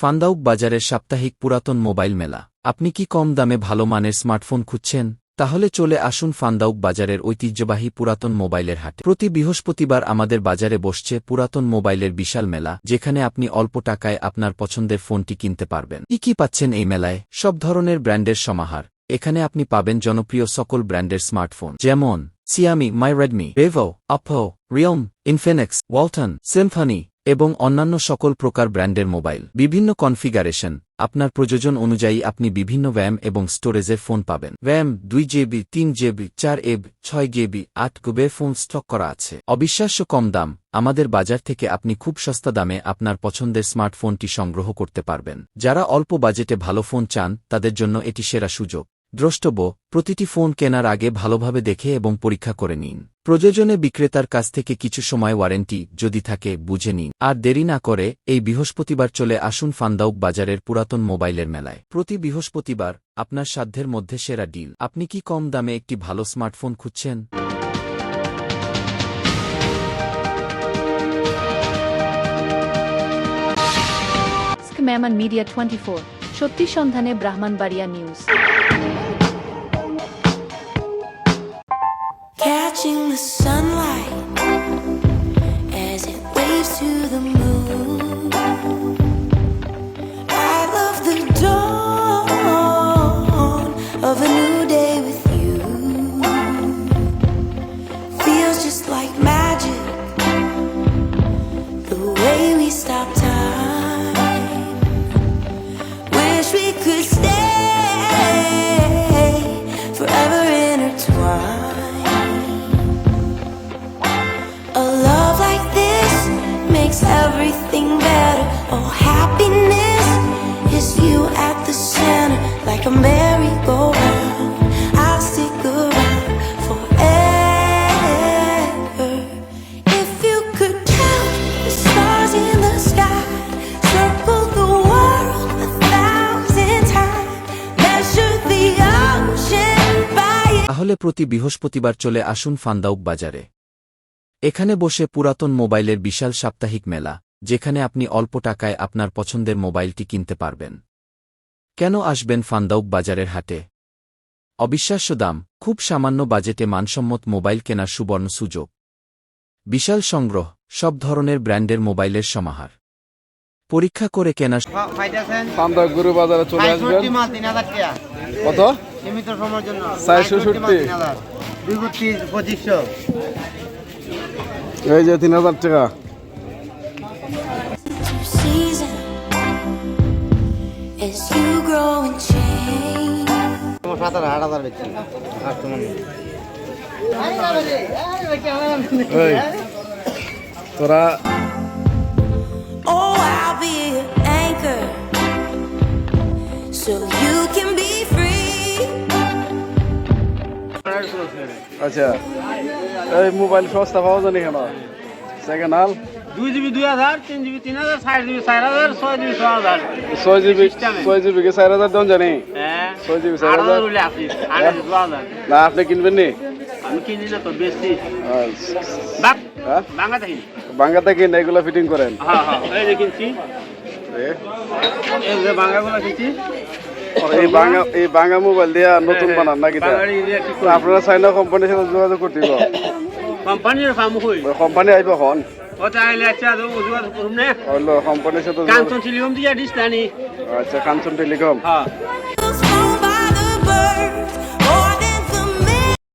ফান্দাউক বাজারের সাপ্তাহিক পুরাতন মোবাইল মেলা। আপনি কি কম দামে ভালো মানের স্মার্টফোন খুঁজছেন? তাহলে চলে আসুন ফান্দাউক বাজারের ঐতিহ্যবাহী পুরাতন মোবাইলের হাটে। প্রতি বৃহস্পতিবার আমাদের বাজারে বসছে পুরাতন মোবাইলের বিশাল মেলা, যেখানে আপনি অল্প টাকায় আপনার পছন্দের ফোনটি কিনতে পারবেন। কি কি পাচ্ছেন এই মেলায়? সব ধরনের ব্র্যান্ডের সমাহার। এখানে আপনি পাবেন জনপ্রিয় সকল ব্র্যান্ডের স্মার্টফোন, যেমন সিয়ামি মাই রেডমি রেভো আপো রিয়ম ইনফিনিক্স ওয়ালটন সিম্ফনি এবং অন্যান্য সকল প্রকার ব্র্যান্ডের মোবাইল। বিভিন্ন কনফিগারেশন, আপনার প্রয়োজন অনুযায়ী আপনি বিভিন্ন ভ্যাম এবং স্টোরেজের ফোন পাবেন। ভ্যাম দুই জেবি, তিন জেবি, চার এব, ছয় জেবি আট গুবে ফোন স্টক করা আছে। অবিশ্বাস্য কম দাম, আমাদের বাজার থেকে আপনি খুব সস্তা দামে আপনার পছন্দের স্মার্টফোনটি সংগ্রহ করতে পারবেন। যারা অল্প বাজেটে ভালো ফোন চান, তাদের জন্য এটি সেরা সুযোগ। দ্রষ্টব্য, প্রতিটি ফোন কেনার আগে ভালোভাবে দেখে এবং পরীক্ষা করে নিন। প্রয়োজনে বিক্রেতার কাছ থেকে কিছু সময় ওয়ারেন্টি যদি থাকে, বুঝে নিন। আর দেরি না করে, এই বৃহস্পতিবার চলে আসুন ফান্দাউক বাজারের পুরাতন মোবাইলের মেলায়। প্রতি বৃহস্পতিবার, আপনার সাধ্যের মধ্যে সেরা ডিল। আপনি কি কম দামে একটি ভালো স্মার্টফোন খুঁজছেন? মিডিয়া টোয়েন্টি সত্যি সন্ধানে Brahmanbaria news Catching the sunlight Oh, happiness is you at the center, like a merry-go-round. I'll stick around forever. If you could count the stars in the sky, circle the world a thousand times, measure the ocean by তাহলে প্রতি বৃহস্পতিবার চলে আসুন ফান্দাউক বাজারে এখানে বসে পুরাতন মোবাইলের বিশাল সাপ্তাহিক মেলা যেখানে আপনি অল্প টাকায় আপনার পছন্দের মোবাইলটি কিনতে পারবেন। কেন আসবেন ফান্দাউক বাজারের হাটে? অবিশ্বাস্য দাম খুব সামান্য বাজেটে মানসম্মত মোবাইল কেনার সুবর্ণ সুযোগ। বিশাল সংগ্রহ সব ধরনের ব্র্যান্ডের মোবাইলের সমাহার। পরীক্ষা করে কেনা গরু বাজারে চলে আসবেন। কত? সীমিত সময়ের জন্য। এই যে তিন হাজার টাকা। হাজার আট হাজার বেচছি আর তোমার তোরা Oh, I'll be your anchor so you can be free. আচ্ছা এই মোবাইল সস্তা পাওয়া জানি কেন? সেকেন্ড হাল। দুই জিবি দুই হাজার তিন জিবি তিন হাজার চার জিবি চার হাজার ছয় জিবি ছয় হাজার। ছয় জিবি। ছয় জিবি কে চার হাজার দেন জানি? হ্যাঁ। ছয় জিবি চার হাজার। বলে না আপনি কিনবেন নি? আমি কিনি না তো বেশি। হ্যাঁ? বাঙ্গা থাকি বাঙ্গাতে এগুলো ফিটিং করেন। হ্যাঁ হ্যাঁ এই যে কিনছি। এই যে কিনছি। এই এই মোবাইল দিয়া নতুন হ্যাঁ, বানান নাকি তা? বাঙালি দিয়ে কি তো আপনারা চাইনা কোম্পানির সাথে যোগাযোগ করতে কোম্পানির ফার্ম হই। কোম্পানি আইব এখন আচ্ছা হলো কোম্পানির সাথে কাঞ্চন সিলিয়ম দিয়ে আচ্ছা কাঞ্চন টেলিকম। হ্যাঁ।